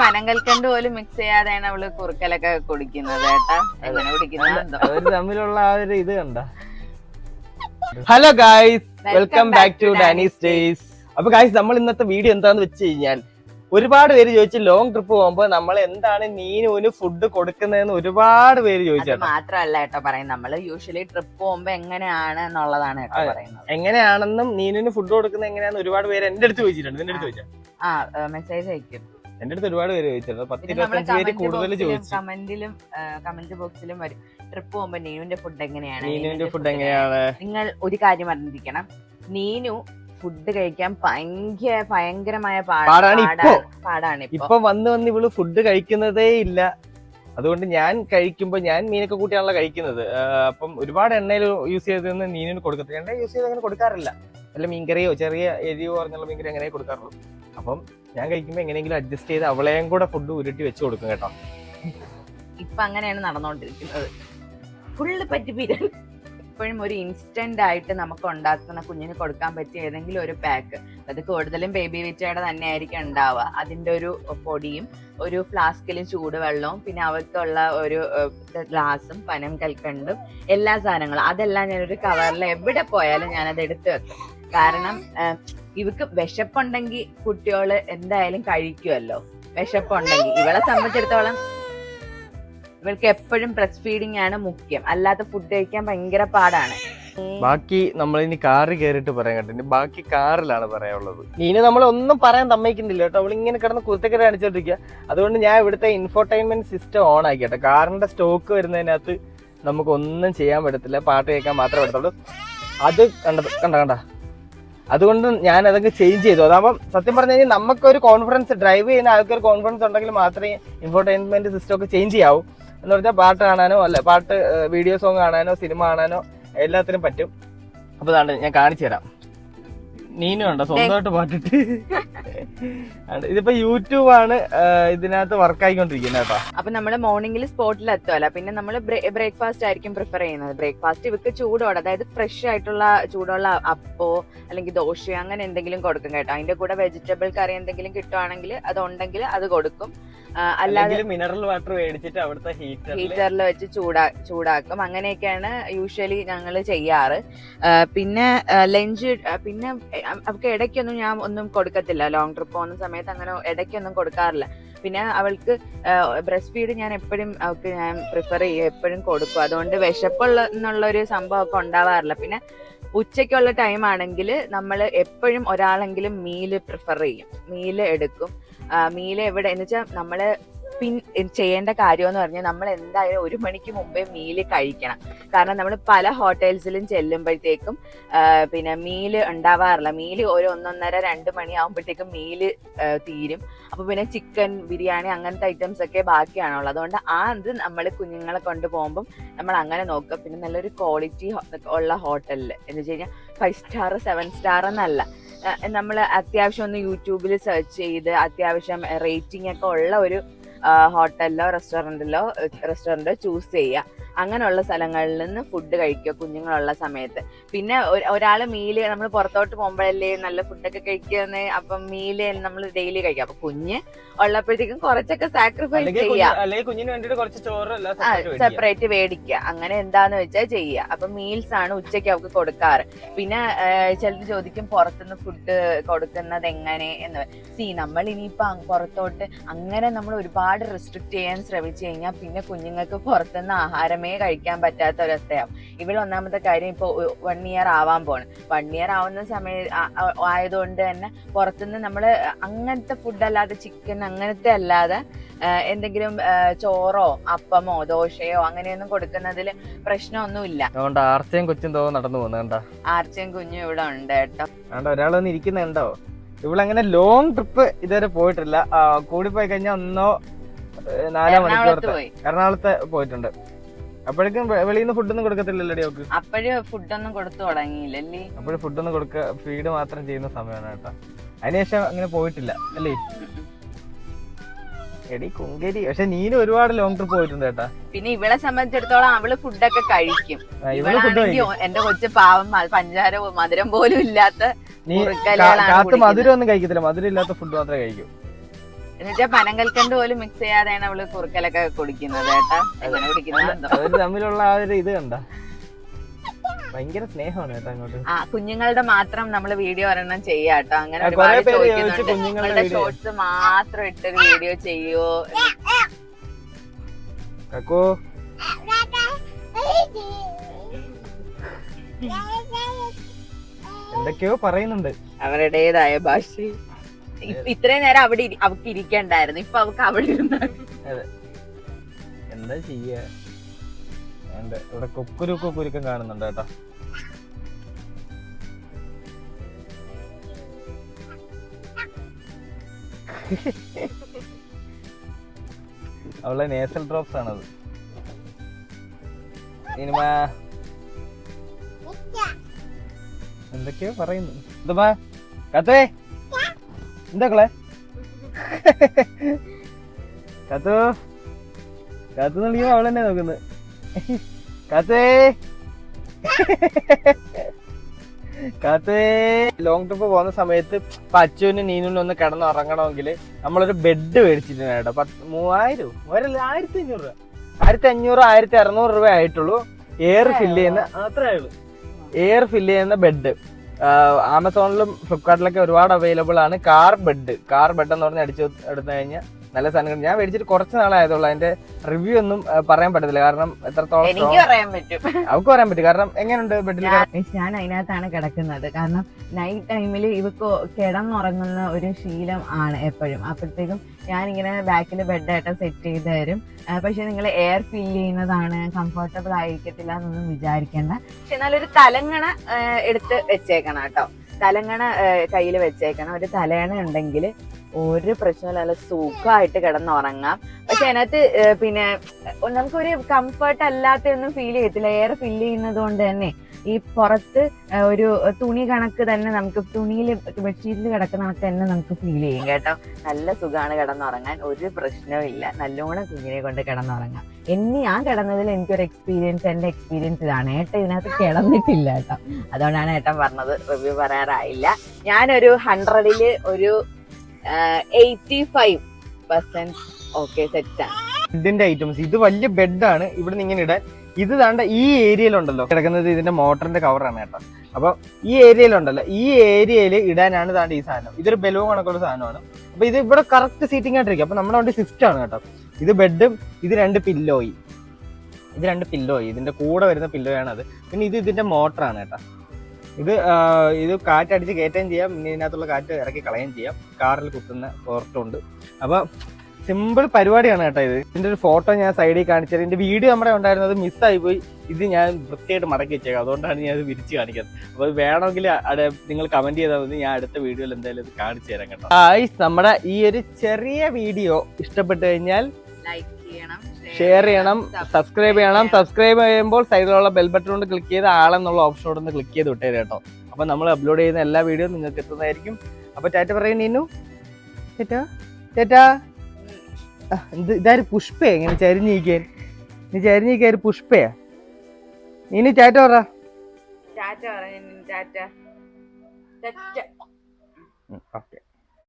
പനങ്കൽക്കണ്ട് പോലും മിക്സ് ചെയ്യാതെയാണ് അവൾ കുറുക്കലൊക്കെ കുടിക്കുന്നത് എങ്ങനെ അവർ തമ്മിലുള്ള ആ ഒരു ഇത് കണ്ട. Hello guys welcome back to Danny's days അപ്പൊ ഗായ്സ് നമ്മൾ ഇന്നത്തെ വീഡിയോ എന്താന്ന് വെച്ച് കഴിഞ്ഞാൽ ഒരുപാട് പേര് ചോദിച്ചു ലോങ് ട്രിപ്പ് പോകുമ്പോ നമ്മൾ എന്താണ് നീനുവിന് ഫുഡ് കൊടുക്കുന്നതെന്ന് ഒരുപാട് പേര് അത് ചോദിച്ചു കേട്ടോ. പറയും നമ്മൾ യൂഷ്വലി ട്രിപ്പ് പോകുമ്പോ എങ്ങനെയാണ് എന്നുള്ളതാണ് പറയുന്നത്. എങ്ങനെയാണെന്നും നീനുവിന് ഫുഡ് കൊടുക്കുന്നത് എങ്ങനെയാണെന്ന് ഒരുപാട് പേര് എന്റെ അടുത്ത് ചോദിച്ചിട്ടുണ്ട്. നിന്റെ അടുത്ത് ചോദിച്ചാൽ ആ മെസ്സേജ് അയക്കും. എന്റെ അടുത്ത് ഒരുപാട് പേര് ചോദിച്ചിട്ടുണ്ട്. പത്ത് ഇരുപത്തഞ്ച് പേര് കൂടുതൽ ചോദിച്ചു. കമന്റിലും കമന്റ് ബോക്സിലും വരും. ട്രിപ്പ് പോകുമ്പോ നീനുവിന്റെ ഫുഡ് എങ്ങനെയാണ്? നീനുവിന്റെ ഫുഡ് എങ്ങനെയാണ്? നിങ്ങൾ ഒരു കാര്യം അറിഞ്ഞിരിക്കണം. നീനു ഫുഡ് കഴിക്കാൻ ഭയങ്കര ഭയങ്കരമായ പാടാ- പാടാണ്. പാടാണ് ഇപ്പൊ. വന്ന് വന്ന് ഇവൾ ഫുഡ് കഴിക്കുന്നതേ ഇല്ല. അതുകൊണ്ട് ഞാൻ കഴിക്കുമ്പോൾ ഞാൻ മീനൊക്കെ കൂട്ടിയാണല്ലോ കഴിക്കുന്നത്. അപ്പം ഒരുപാട് എണ്ണയിൽ യൂസ് ചെയ്തതെന്ന് മീനിന് കൊടുക്കത്തില്ല. എണ്ണ യൂസ് ചെയ്ത് അങ്ങനെ കൊടുക്കാറില്ല. അല്ല മീൻകറിയോ ചെറിയ എരിവോ പറഞ്ഞുള്ള മീൻകറി അങ്ങനെ കൊടുക്കാറുള്ളൂ. അപ്പം ഞാൻ കഴിക്കുമ്പോ എങ്ങനെയെങ്കിലും അഡ്ജസ്റ്റ് ചെയ്ത് അവളെയും കൂടെ ഫുഡ് ഉരുട്ടി വെച്ച് കൊടുക്കും കേട്ടോ. ഇപ്പൊ അങ്ങനെയാണ് നടന്നുകൊണ്ടിരിക്കുന്നത് ഫുള്ള് പറ്റിപ്പിരി എപ്പോഴും ഒരു ഇൻസ്റ്റന്റ് ആയിട്ട് നമുക്ക് ഉണ്ടാക്കുന്ന കുഞ്ഞിന് കൊടുക്കാൻ പറ്റിയ ഏതെങ്കിലും ഒരു പാക്ക് അത് കൂടുതലും ബേബി വിറ്റയുടെ തന്നെ ആയിരിക്കും ഉണ്ടാവുക. അതിന്റെ ഒരു പൊടിയും ഒരു ഫ്ലാസ്കിലും ചൂടുവെള്ളവും പിന്നെ അവർക്കുള്ള ഒരു ഗ്ലാസും പനം കൽക്കണ്ടും എല്ലാ സാധനങ്ങളും. അതെല്ലാം ഞാനൊരു കവറിൽ എവിടെ പോയാലും ഞാനത് എടുത്തു വെക്കും. കാരണം ഇവക്ക് വിശപ്പുണ്ടെങ്കിൽ കുട്ടികൾ എന്തായാലും കഴിക്കുമല്ലോ വിശപ്പുണ്ടെങ്കിൽ ഇവളെ സംബന്ധിച്ചിടത്തോളം ഇവൾക്ക് എപ്പോഴും ബ്രസ്റ്റ് ഫീഡിംഗ് ആണ് മുഖ്യം. അല്ലാത്ത ഫുഡ് കഴിക്കാൻ ഭയങ്കര പാടാണ്. ബാക്കി നമ്മൾ ഇനി കാറിൽ കയറിയിട്ട് പറയാൻ കേട്ടോ ബാക്കി കാറിലാണ് പറയാനുള്ളത്. ഇനി നമ്മൾ ഒന്നും പറയാൻ സമ്മതിക്കുന്നില്ല കേട്ടോ. അവൾ ഇങ്ങനെ കിടന്ന് കുരുത്തക്കര കാണിച്ചോണ്ടിരിക്കുക അതുകൊണ്ട് ഞാൻ ഇവിടുത്തെ ഇൻഫോർടൈൻമെന്റ് സിസ്റ്റം ഓൺ ആക്കി കേട്ടോ കാറിന്റെ സ്റ്റോക്ക് വരുന്നതിനകത്ത് നമുക്ക് ഒന്നും ചെയ്യാൻ പറ്റത്തില്ല. പാട്ട് കേൾക്കാൻ മാത്രമേ പറ്റത്തുള്ളൂ. അത് കണ്ട കണ്ട കണ്ട? അതുകൊണ്ട് ഞാൻ അതൊക്കെ ചേഞ്ച് ചെയ്തു. അതാകുമ്പോൾ സത്യം പറഞ്ഞു കഴിഞ്ഞാൽ നമുക്കൊരു കോൺഫിഡൻസ് ഡ്രൈവ് ചെയ്യുന്ന ആൾക്കൊരു കോൺഫിഡൻസ് ഉണ്ടെങ്കിൽ മാത്രമേ ഇൻഫോർടൈൻമെന്റ് സിസ്റ്റം ഒക്കെ ചേഞ്ച് ചെയ്യാവൂ. എന്ന് പറഞ്ഞാൽ പാട്ട് കാണാനോ അല്ല പാട്ട് വീഡിയോ സോങ് കാണാനോ സിനിമ കാണാനോ എല്ലാത്തിനും പറ്റും. അപ്പോൾ അതാണ് ഞാൻ കാണിച്ചു തരാം. നീനും ഉണ്ടോ സ്വന്തമായിട്ട് പാട്ടിട്ട്. ഇതിപ്പോ യൂട്യൂബ് ആണ് ഇതിനകത്ത് വർക്ക് ആയിക്കൊണ്ടിരിക്കുന്നത് കേട്ടോ. അപ്പൊ നമ്മൾ മോർണിംഗിൽ സ്പോട്ടിൽ എത്തുമല്ലോ പിന്നെ നമ്മൾ ബ്രേക്ക്ഫാസ്റ്റ് ആയിരിക്കും പ്രിഫർ ചെയ്യുന്നത്. ബ്രേക്ക്ഫാസ്റ്റ് ഇവക്ക് ചൂടോടെ അതായത് ഫ്രഷ് ആയിട്ടുള്ള ചൂടുള്ള അപ്പോ അല്ലെങ്കിൽ ദോശ അങ്ങനെ എന്തെങ്കിലും കൊടുക്കും കേട്ടോ. അതിന്റെ കൂടെ വെജിറ്റബിൾ കറി എന്തെങ്കിലും കിട്ടുവാണെങ്കിൽ അത് ഉണ്ടെങ്കിൽ അത് കൊടുക്കും. അല്ലാതെ മിനറൽ വാട്ടർ മേടിച്ചിട്ട് അവിടുത്തെ ഹീറ്ററിൽ വെച്ച് ചൂടാ ചൂടാക്കും. അങ്ങനെയൊക്കെയാണ് യൂഷ്വലി ഞങ്ങൾ ചെയ്യാറ്. പിന്നെ ലഞ്ച് പിന്നെ അവൾക്ക് ഇടയ്ക്കൊന്നും ഞാൻ ഒന്നും കൊടുക്കത്തില്ല. ലോങ് ട്രിപ്പ് പോകുന്ന സമയത്ത് അങ്ങനെ ഇടയ്ക്കൊന്നും കൊടുക്കാറില്ല. പിന്നെ അവൾക്ക് ബ്രസ്റ്റ് ഫീഡ് ഞാൻ എപ്പോഴും അവൾക്ക് ഞാൻ പ്രിഫർ ചെയ്യും എപ്പോഴും കൊടുക്കും. അതുകൊണ്ട് വിശപ്പുള്ള എന്നുള്ള ഒരു സംഭവമൊക്കെ ഉണ്ടാവാറില്ല. പിന്നെ ഉച്ചയ്ക്കുള്ള ടൈം ആണെങ്കിൽ നമ്മൾ എപ്പോഴും ഒരാളെങ്കിലും മീൽ പ്രിഫർ ചെയ്യും. മീൽ എടുക്കും. മീൽ എവിടെ എന്ന് വെച്ചാൽ നമ്മൾ പിൻ ചെയ്യേണ്ട കാര്യം എന്ന് പറഞ്ഞാൽ നമ്മൾ എന്തായാലും ഒരു മണിക്ക് മുമ്പേ മീൽ കഴിക്കണം. കാരണം നമ്മൾ പല ഹോട്ടൽസിലും ചെല്ലുമ്പോഴത്തേക്കും പിന്നെ മീൽ ഉണ്ടാവാറില്ല. മീൽ ഒരു ഒന്നൊന്നര രണ്ട് മണി ആകുമ്പോഴത്തേക്കും മീൽ തീരും. അപ്പൊ പിന്നെ ചിക്കൻ ബിരിയാണി അങ്ങനത്തെ ഐറ്റംസ് ഒക്കെ ബാക്കിയാണുള്ളത്. അതുകൊണ്ട് ആ ഇത് നമ്മൾ കുഞ്ഞുങ്ങളെ കൊണ്ട് പോകുമ്പം നമ്മൾ അങ്ങനെ നോക്കുക. പിന്നെ നല്ലൊരു ക്വാളിറ്റി ഉള്ള ഹോട്ടലിൽ എന്ന് വെച്ച് കഴിഞ്ഞാൽ ഫൈവ് സ്റ്റാർ സെവൻ സ്റ്റാർ എന്നല്ല. നമ്മൾ അത്യാവശ്യം ഒന്ന് യൂട്യൂബിൽ സെർച്ച് ചെയ്ത് അത്യാവശ്യം റേറ്റിംഗ് ഒക്കെ ഉള്ള ഒരു ഹോട്ടലിലോ റെസ്റ്റോറന്റിലോ റെസ്റ്റോറന്റോ ചൂസ് ചെയ്യുക അങ്ങനെയുള്ള സ്ഥലങ്ങളിൽ നിന്ന് ഫുഡ് കഴിക്കുക കുഞ്ഞുങ്ങളുള്ള സമയത്ത്. പിന്നെ ഒരാൾ മീൽ നമ്മൾ പുറത്തോട്ട് പോകുമ്പോഴല്ലേ നല്ല ഫുഡൊക്കെ കഴിക്കുന്നത് അപ്പം മീൽ നമ്മൾ ഡെയിലി കഴിക്കാം. അപ്പൊ കുഞ്ഞ് ഉള്ളപ്പോഴത്തേക്കും കുറച്ചൊക്കെ സാക്രിഫൈസ് ചെയ്യാം. ചെയ്യുക. സെപ്പറേറ്റ് മേടിക്കുക. അങ്ങനെ എന്താന്ന് വെച്ചാൽ ചെയ്യുക അപ്പൊ മീൽസ് ആണ് ഉച്ചയ്ക്ക് അവർക്ക് കൊടുക്കാറ്. പിന്നെ ചിലർ ചോദിക്കും പുറത്തുനിന്ന് ഫുഡ് കൊടുക്കുന്നത് എങ്ങനെ എന്ന്. സി നമ്മൾ ഇനിയിപ്പോ പുറത്തോട്ട് അങ്ങനെ നമ്മൾ ഒരുപാട് റെസ്ട്രിക്ട് ചെയ്യാൻ ശ്രമിച്ചു കഴിഞ്ഞാൽ പിന്നെ കുഞ്ഞുങ്ങൾക്ക് പുറത്തുനിന്ന് ആഹാരമേ കഴിക്കാൻ പറ്റാത്ത ഒരവസ്ഥയാവും. ഇവിടെ ഒന്നാമത്തെ കാര്യം ഇപ്പോൾ വൺ ഇയർ ആവാൻ പോണ്. വൺ ഇയർ ആവുന്ന സമയ ആയതുകൊണ്ട് തന്നെ പുറത്തുനിന്ന് നമ്മൾ അങ്ങനത്തെ ഫുഡ് അല്ലാതെ ചിക്കൻ അങ്ങനത്തെ അല്ലാതെ എന്തെങ്കിലും ചോറോ അപ്പമോ ദോശയോ അങ്ങനെയൊന്നും കൊടുക്കുന്നതിൽ പ്രശ്നമൊന്നുമില്ല. അതുകൊണ്ട് ആർച്ചയും കൊച്ചും തോ നടന്നു പോകുന്നുണ്ടോ ആർച്ചയും കുഞ്ഞും ഇവിടെ ഉണ്ട് കേട്ടോ. ഒരാളൊന്നും ഒരാൾ ഇവിടെ ഇരിക്കുന്നുണ്ടോ? ഇവളങ്ങനെ ലോങ് ട്രിപ്പ് ഇതുവരെ പോയിട്ടില്ല. കൂടി പോയി കഴിഞ്ഞാൽ ഒന്നോ നാലോ മണിക്കൂറത്തെ. എറണാകുളത്ത് പോയിട്ടുണ്ട്. അപ്പോഴേക്കും വെളിയിൽ നിന്ന് ഫുഡൊന്നും കൊടുക്കത്തില്ലല്ലോ അവക്ക് ഫുഡ് ഫുഡൊന്നും കൊടുത്തു തുടങ്ങിയില്ലല്ലേ. അപ്പോഴും ഫുഡൊന്നും കൊടുക്ക ഫീഡ് മാത്രം ചെയ്യുന്ന സമയമാണ് കേട്ടോ. അതിനുശേഷം അങ്ങനെ പോയിട്ടില്ല അല്ലേ? എടി കുങ്കരി. പക്ഷെ നീന ഒരുപാട് ലോങ് ട്രിപ്പ് പോയിട്ടുണ്ട് കേട്ടാ. പിന്നെ ഇവളെ സംബന്ധിച്ചിടത്തോളം അവൾ ഫുഡൊക്കെ കഴിക്കും. ഇവൾ ഫുഡ് എന്റെ കൊച്ചു പാവം പഞ്ചാര മധുരം പോലും ഇല്ലാത്ത കാത്ത്. മധുരം ഒന്നും കഴിക്കത്തില്ല. മധുരം ഇല്ലാത്ത ഫുഡ് മാത്രമേ കഴിക്കൂ. എന്നുവെച്ചാ പനങ്കൽക്കണ്ട് പോലും മിക്സ് ചെയ്യാതെയാണ് അവൾ കുറുക്കലൊക്കെ കുടിക്കുന്നത് എങ്ങനെ കുടിക്കുന്നത്. അവർ തമ്മിലുള്ള ആ ഒരു ഇത് കണ്ട. ഭയങ്കര സ്നേഹമാണ് കേട്ടോ അങ്ങോട്ട്. ആ കുഞ്ഞുങ്ങളുടെ മാത്രം നമ്മൾ വീഡിയോ ഒരെണ്ണം ചെയ്യാട്ടോ അങ്ങനെ ആ, കുറേ ഒരുപാട് പേര് ചോദിച്ചു ചോദിക്കുന്നുണ്ട് കുഞ്ഞുങ്ങളുടെ നിങ്ങളുടെ ഷോർട്സ് മാത്രം ഇട്ടൊരു വീഡിയോ ചെയ്യോ കക്കോ. എന്തൊക്കെയോ പറയുന്നുണ്ട്. അവരുടേതായ ഭാഷ ഇത്രയും നേരം അവിടെ അവക്ക് ഇരിക്കണ്ടായിരുന്നു. ഇപ്പൊ അവക്ക് അവിടെ ഇരുന്ന എന്താ ചെയ്യാ. ഇവിടെ കൊക്കുരുക്കോ കുരുക്കം കാണുന്നുണ്ട് കേട്ടോ. അവളെ നേസൽ ഡ്രോപ്സ് ആണത്. സിനിമ എന്തൊക്കെയോ പറയുന്നു. എന്താ കത്തേ എന്താ കളെ കത്തു കത്തു വിളിക്കുമ്പോ അവൾ തന്നെ നോക്കുന്നത് കത്തേ. കത്തേ. ലോങ് ട്രിപ്പ് പോകുന്ന സമയത്ത് ഇപ്പൊ അച്ചുവിനും നീനുവിനും ഒന്ന് കിടന്ന് ഉറങ്ങണമെങ്കിൽ നമ്മളൊരു ബെഡ് മേടിച്ചിട്ടുണ്ട് കേട്ടോ. പത്ത് മൂവായിരം ഒരല്ല ആയിരത്തി അഞ്ഞൂറ് രൂപ. ആയിരത്തി അഞ്ഞൂറ് ആയിരത്തി അറുന്നൂറ് രൂപ ആയിട്ടുള്ളൂ എയർ ഫില്ല് ചെയ്യുന്ന അത്രേ ഉള്ളൂ എയർ ഫില്ല് ചെയ്യുന്ന ബെഡ് ആമസോണിലും ഫ്ലിപ്കാർട്ടിലൊക്കെ ഒരുപാട് അവൈലബിൾ ആണ്. കാർ ബെഡ് കാർ ബെഡ് എന്ന് പറഞ്ഞ് അടിച്ചു എടുത്തു കഴിഞ്ഞാൽ നല്ല സാധനങ്ങൾ. ഞാൻ മേടിച്ചിട്ട് കുറച്ച് നാളായതുള്ളൂ അതിന്റെ റിവ്യൂ ഒന്നും പറയാൻ പറ്റത്തില്ല. കാരണം എത്രത്തോളം എനിക്ക് പറയാൻ പറ്റും. അവർക്ക് പറയാൻ പറ്റും. കാരണം എങ്ങനെയുണ്ട് ബെഡിൽ ഞാൻ അതിനകത്താണ് കിടക്കുന്നത്. കാരണം നൈറ്റ് ടൈമിൽ ഇവക്ക് കിടന്നുറങ്ങുന്ന ഒരു ശീലം ആണ് എപ്പോഴും. അപ്പോഴത്തേക്കും ഇങ്ങനെ ബാക്കിൽ ബെഡായിട്ട് സെറ്റ് ചെയ്ത് തരും. പക്ഷെ നിങ്ങൾ എയർ ഫീൽ ചെയ്യുന്നതാണ് കംഫർട്ടബിൾ ആയിരിക്കത്തില്ല എന്നൊന്നും വിചാരിക്കേണ്ട. പക്ഷെ എന്നാലൊരു തലങ്ങണ എടുത്ത് വെച്ചേക്കണം കേട്ടോ. തലങ്ങണ കയ്യിൽ വെച്ചേക്കണം ഒരു തലയണ ഉണ്ടെങ്കിൽ ഒരു പ്രശ്നമില്ല നല്ല സുഖമായിട്ട് കിടന്നുറങ്ങാം പക്ഷെ അതിനകത്ത് പിന്നെ നമുക്കൊരു കംഫർട്ട് അല്ലാത്തൊന്നും ഫീൽ ചെയ്യത്തില്ല. എയർ ഫില്ല് ചെയ്യുന്നത് കൊണ്ട് തന്നെ ഈ പുറത്ത് ഒരു തുണി കണക്ക് തന്നെ നമുക്ക് തുണിയിൽ ബെഡ്ഷീറ്റിൽ കിടക്കുന്ന കണക്ക് തന്നെ നമുക്ക് ഫീൽ ചെയ്യും കേട്ടോ. നല്ല സുഖമാണ് കിടന്നുറങ്ങാൻ ഒരു പ്രശ്നവും ഇല്ല. നല്ലോണം കുഞ്ഞിനെ കൊണ്ട് കിടന്നുറങ്ങാം. എന്നെ ഞാൻ കിടന്നതിൽ എനിക്കൊരു എക്സ്പീരിയൻസ് എന്റെ എക്സ്പീരിയൻസ് ഇതാണ്. ഏട്ടൻ ഇതിനകത്ത് കിടന്നിട്ടില്ല കേട്ടോ. അതുകൊണ്ടാണ് ഏട്ടൻ പറഞ്ഞത് റിവ്യൂ പറയാറായില്ല. ഞാനൊരു ഹൺഡ്രഡിൽ ഒരു എയ്റ്റി ഫൈവ് പെർസെന്റ് ഓക്കെ സെറ്റാണ് ബെഡിന്റെ ഐറ്റംസ് ഇത് വലിയ ബെഡാണ് ഇവിടെ ഇങ്ങനെ ഇടാൻ ഇത് താണ്ട ഈ ഏരിയയിലുണ്ടല്ലോ. കിടക്കുന്നത് ഇതിന്റെ മോട്ടറിന്റെ കവറാണ് കേട്ടോ. അപ്പൊ ഈ ഏരിയയിലുണ്ടല്ലോ. ഈ ഏരിയയിൽ ഇടാനാണ് താണ്ട ഈ സാധനം. ഇതൊരു ബലവും കണക്കുള്ള സാധനമാണ്. അപ്പൊ ഇത് ഇവിടെ കറക്റ്റ് സീറ്റിംഗ് ആയിട്ടിരിക്കും അപ്പൊ നമ്മുടെ വണ്ടി സ്വിഫ്റ്റ് ആണ് കേട്ടോ. ഇത് ബെഡും ഇത് രണ്ട് പില്ലോയി ഇത് രണ്ട് പില്ലോയി ഇതിന്റെ കൂടെ വരുന്ന പില്ലോയാണ് അത്. പിന്നെ ഇത് ഇതിന്റെ മോട്ടറാണ് കേട്ടോ. ഇത് ഇത് കാറ്റടിച്ച് കയറ്റുകയും ചെയ്യാം. പിന്നെ ഇതിനകത്തുള്ള കാറ്റ് ഇറക്കി കളയുകയും ചെയ്യാം. കാറിൽ കുത്തുന്ന പോർട്ടുണ്ട് അപ്പൊ സിമ്പിൾ പരിപാടിയാണ് കേട്ടോ ഇത്. ഇതിന്റെ ഒരു ഫോട്ടോ ഞാൻ സൈഡിൽ കാണിച്ചത്. ഇതിന്റെ വീഡിയോ നമ്മുടെ ഉണ്ടായിരുന്നത് മിസ്സായി പോയി. ഇത് ഞാൻ വൃത്തിയായിട്ട് മടക്കി വെച്ചേക്കാം. അതുകൊണ്ടാണ് ഞാൻ ഇത് വിരിച്ച് കാണിക്കുന്നത്. അപ്പൊ വേണമെങ്കിൽ നിങ്ങൾ കമന്റ് ചെയ്താൽ മതി. ഞാൻ അടുത്ത വീഡിയോയിൽ എന്തായാലും ഇത് കാണിച്ചു തരാം കേട്ടോ. ഗായ്സ് നമ്മുടെ ഈ ഒരു ചെറിയ വീഡിയോ ഇഷ്ടപ്പെട്ടു കഴിഞ്ഞാൽ ലൈക്ക് ഷെയർ ചെയ്യണം സബ്സ്ക്രൈബ് ചെയ്യണം. സബ്സ്ക്രൈബ് ചെയ്യുമ്പോൾ സൈഡിലുള്ള ബെൽ ബട്ടൺ കൊണ്ട് ക്ലിക്ക് ചെയ്ത് ആളെന്നുള്ള ഓപ്ഷനോട് ഒന്ന് ക്ലിക്ക് ചെയ്ത് വിട്ടേര് കേട്ടോ. അപ്പൊ നമ്മൾ അപ്ലോഡ് ചെയ്യുന്ന എല്ലാ വീഡിയോയും നിങ്ങൾക്ക് എത്തുന്നതായിരിക്കും. അപ്പൊ ടാറ്റ പറയും നീനു. ചേട്ടാ ആ, ഇത് ഇതാര് പുഷ്പേ? ഇങ്ങനെ ചരിഞ്ഞിരിക്കാൻ. നീ ചരിഞ്ഞിരിക്കാൻ ഒരു പുഷ്പയാ ഇനി ചാറ്റ പറ. ചാറ്റ പറഞ്ഞു ഓക്കെ.